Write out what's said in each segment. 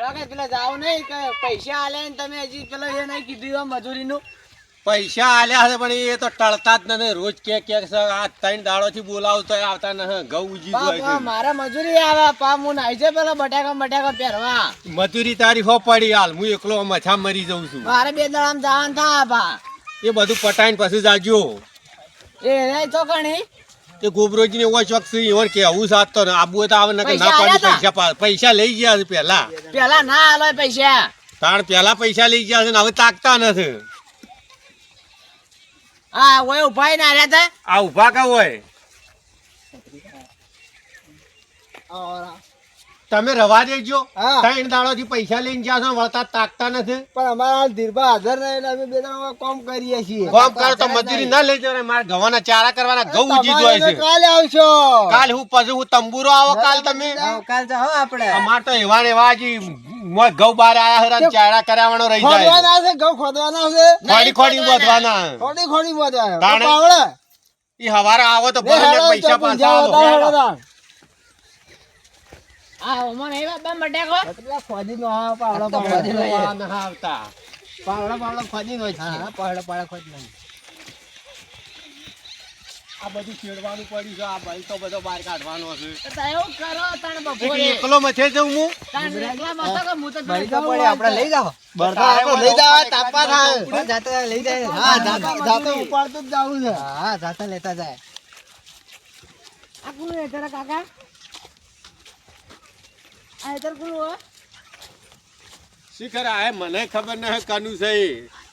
એડા પેલા જાવ નહીં કે પૈસા આલે ને તમે હજી પેલો એ નહીં કીધું એમ મજૂરીનું? પૈસા આલ્યા હશે પણ એ તો ટળતા જ નથી. રોજ કે કે આ ત્રણ દાડો થી બોલાવતો આવતા નથી. ઘઉં ઉજી છે. મારે મજૂરી આવે પા હું નાઈ છે પેલો બટાકા બટાકા પહેરવા. મજૂરી તારી હો પડી હાલ. હું એકલો મથા મરી જઉં છું. મારે બે દાડામાં જવાનું થાય પા એ બધું પટાઈને પછી જાજો. એ નહીં તો કણી એ ગોબરોજી ને એવો શોખ ઓર કે કેવું સાતો ને આબુ તો આવે ને ના પૈસા પાડી પૈસા પૈસા લઈ ગયા છે પેલા. પેલા ના આલો પૈસા. તાણ પેલા પૈસા લઈ ગયા છે ને હવે તાકતા નથી. હા ઓય ઊભા ના રહ્યા આ ઊભા કા હોય? તમે રવા દેજો. ત્રણ દાડો થી પૈસા લઈને જ્યાં છો વળતા તાકતા નથી. પણ અમારા ધીરભા હાજર રહે એટલે અમે બે દાડા કામ કરીએ છીએ. કામ કરો તો મજૂરી ના લઈ જવાય મારે ગવાના ચારા કરવાના ઘઉં ઉજી તમારે છે. કાલે આવશો. કાલ હું પછી હું તંબુરો આવો કાલ તમે? કાલ જાઓ આપણે. અમાર તો એવા ને એવા જી મોય ઘઉં બાર આયા હરા ચારા કરાવવાનો રહી જાય. ખોદવાના છે ઘઉં ખોદવાના છે? ખોડી ખોડી બોધવાના. ખોડી ખોડી બોધવાના? ઈ હવારે આવો તો પૈસા પાછા હેડો આ પાવડો પાવડો. આ આવતા પાવડો પાવડો ખોદીનો જ છે. આ બધું છેડવાનું પડ્યું છે આ ભાઈ તો બધો બહાર કાઢવાનો છે તો કરો તાણ એક એકલો મથે જઉં હું તાણ એકલા મસ્ત કે હું તો બળી તો પડે, આપણે લઈ જાઓ. બળતા આપણે લઈ જાવ, થાય. હા, જાતે લઈ જાય. હા, જાતો જાતો ઉપાડતું જ જાવું છે. હા, જાતા લેતા જાય. આ કોણ હે કાકા? શિખર આ મને ખબર ન કનું છે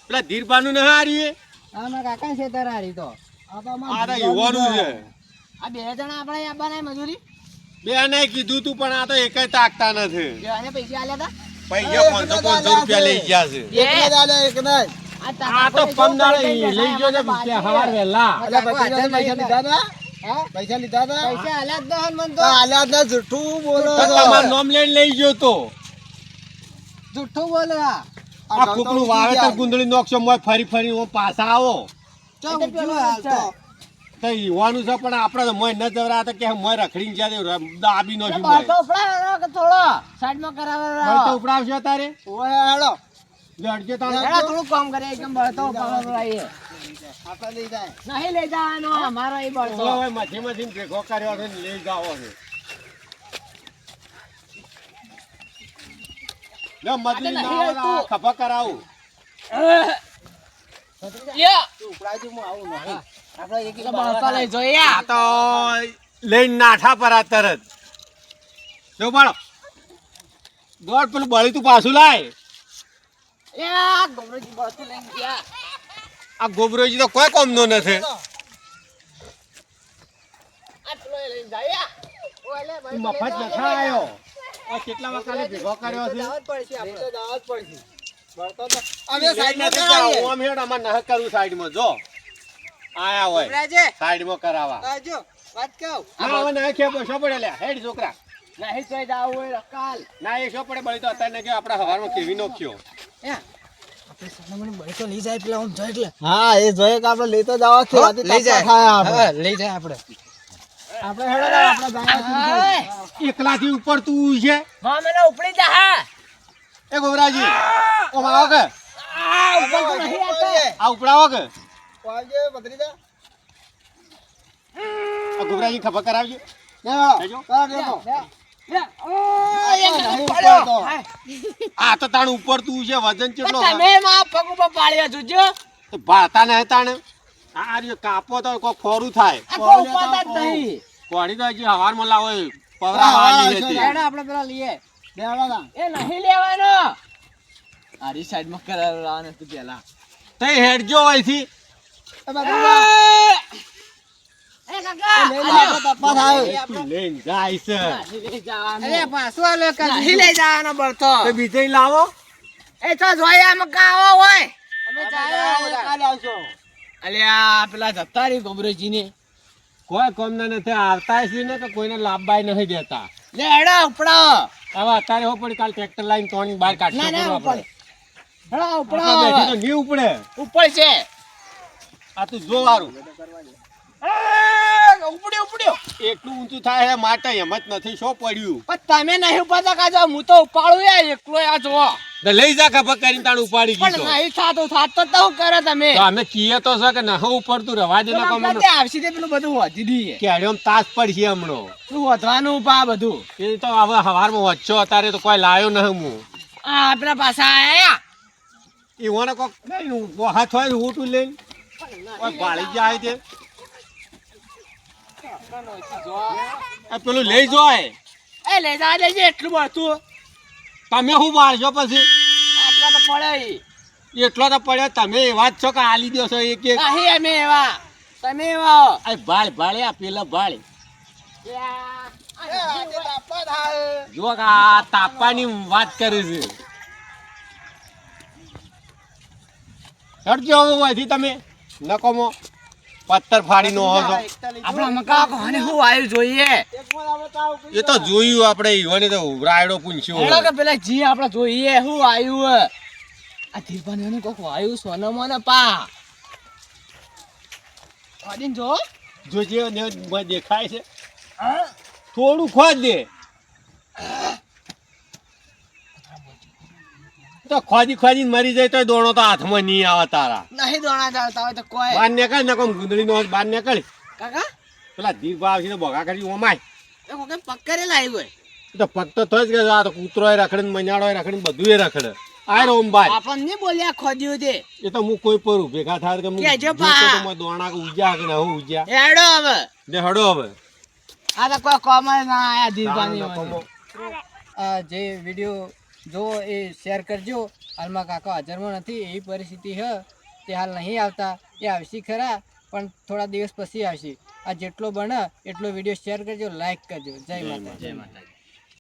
પેલા ધીરબાનું ન હારીએ હા, મારા કાકા છે તારા હારી તો. આ તો તો યુવાનું છે. આ બે જણા આપણે આવવાના મજૂરી? બે ને કીધું તું પણ આ તો એક જ તાકતા નથી. જેવાને પૈસા આલ્યા પૈસા પાંચસો પાંચસો રૂપિયા લઈ ગયા છે. આ તો પંદર લઈ ગયો છે હવાર વહેલા પૈસા દીધા? પૈસા લીધા હતા? પૈસા હાલ્યા જ મન તો. હાલ્યા આલ્યા જ ના, જૂઠું બોલો તમાર નોમ લઈને લઈ ગયો તો. જુઠ્ઠું બોલે. આ. કુકડું વાવેતર ગુંદળી નોખશો મોય ફરી ફરી હું પાછા આવો. તો. તો યુવાનું છે પણ આપણે તો મોય ન જવરા હતા કે મોય રખડીને ગયા તે દાબી નો છું તો ઉફડાવો કે થોડો. સાઈડમાં કરાવો ભાઈ તો ઉપડાવશો તારે? ઓય હેડો લડજે તારે. થોડું કામ કરે એકદમ બળતો પાવર આઈએ આપણે લઈ જાય. નહીં લઈ જવાનો. અમારો એ બળતો. મથી મથી ભેગો કર્યો છે છે. લે ના ખભા કરાવું. દોડ પેલું બળી. તું પાછું લાય. ગયા. આ ગોબરોજી તો કોઈ કોમનો નથી. મફત નથા આવ્યો આ કેટલા વખતે ભેગો કર્યો છે? જવા પડશે આપણે. દાવત પડશે અમે સાઈડમાં કરાવીએ. આમ હેડ અમારે નહ કરવું સાઈડમાં જો. આયા હોય. સાઈડમાં કરાવવા. આ જો, વાત કહું. ના હવે નહ ખેપો શો પડે લે. હેડ છોકરા. જાવ હોય કાલ ના એ શો પડે બળી તો અત્યારે કે આપણે હવારમાં કેવી નાખ્યો. એ, આપણે સોનામણી બળી તો લઈ જાય પેલા આમ જાય એટલે. હા એ જોઈએ કે આપણે લેતો જવા છે લઈ જાય. લઈ જાય આપણે. આપણે હેડો આપણે જાય એકલાથી ઉપર તું છે? હા મને ઉપડી જા હા. એ ગોબરાજી ઓ માવો કે? આ ઉપર તો નહીં આવતો. આ ઉપડાવો કે? પાવજે ભત્રીજા આ ગોબરાજી ખબર કરાવજો. લેજો. આ તો તાણ ઉપર તું છે વજન ચેટલો તમે માં પગ ઉપર પાડ્યા જોજો ભાતા ને તાણ આ રહ્યો કાપો તો કો ખોરું થાય. કોણી તો હજી હવારમાં લાવો એ પવરા વાળી હતી આપણે પેલા લઈએ. એ નહીં લેવાનો. આરી સાઈડમાં કરાવવાનો તું પેલા. તઈ હેડજો અહીંથી. પેલા જતા રહી ગોબરેજી ને કોઈ કોમના નથી આવતા છે ને તો કોઈને લાભબાય નથી દેતા લે હેડો ઉપડો. અત્યારે હો પડી કાલ ટ્રેક્ટર લાઈન તોણી બહાર કાઢશો ના ના પડે હેડો ઉપડો. ઉપડે ઉપર છે આ તું જો વારું એ, ઉપડ્યો ઉપડ્યો. એટલું ઊંચું થાય માટે એમ જ નથી શું પડ્યું? પણ તમે નહીં ઉપાડતા કાજો હું તો ઉપાડું યાર એકલો આ જો તો લઈ જા ખબર કરીને તાણ ઉપાડી પણ નહીં થાતું થાત તો તો કરે તમે? તો અમે કીએ તો છે કે નહો ઉપડતું રવા દે નકો મને તે આવશે તે પેલું બધું વધી દઈએ કેડ્યોમ તાસ પડશે હમણો. શું વધવાનું પા બધું? એ તો હવે હવારમાં વચ્ચો તો કોઈ લાયો ન હું. આ આપણા પાછા આયા. ઓને કોક હાથ હોય ઊંટું લઈને. કોઈ ભાળી જાય તે આ પેલું લઈ જાય. એ લઈ જવા દેજે એટલું બધું. તમે શું બાળશો પછી? આટલા તો પડે. એટલો તો પડ્યો તમે એવા જ છો કે આલી દો છો એક એક? નહીં અમે એવા. તમે એવા આ ભાળ ભાળે આ પેલા ભાળે. જો કે આ તાપવાની વાત કરે છે. હટજો અહીંથી તમે. નકોમો. પથ્થર ફાડી નો હતો આપણા મકા કોને શું આવ્યું જોઈએ એ. તો જોયું આપણે ઈવોને તો રાયડો પૂંછ્યો. હેડો કે પેલા જી આપણે જોઈએ શું આવ્યું આ ધીરપાની કોક આવ્યું સોનામાં ને પા. કાઢીને જો. જોજે ને દેખાય છે. થોડું ખોદ દે. તો ખોજી ખોજી મરી જાય તો દોણો તો હાથમાં નહીં આવે તારા. નહીં દોણા ચાલતા હોય તો કોઈ. બાર નીકળ ને કોમ ગુંદડી નો બાર નીકળ. કાકા? પેલા દીપ આવશે ને બોગા કરી ઓમાય. એ કોકે પકડે લાવી હોય. એ તો પગ તો થઈ જ ગયો આ તો કૂતરો રખડે ને મજાડો રખડે ને બધું એ રખડે. આ રોમ ભાઈ આપણને નહીં બોલ્યા ખોદ્યું તે. એ તો હું કોઈ પર ભેગા થાય કે હું જોતો પા. તો મને દોણા કે ઉજ્યા કે ના ઉજ્યા હેડો હવે. ને હડો હવે. આ તો કોઈ કોમ ના આયા આ જે વીડિયો જો એ શેર કરજો. હાલમાં કાકા હાજરમાં નથી એવી પરિસ્થિતિ છે તે હાલ નહીં આવતા એ આવશે ખરા પણ થોડા દિવસ પછી આવશે. આ જેટલો બને એટલો વીડિયો શેર કરજો લાઈક કરજો. જય માતા જય માતાજી.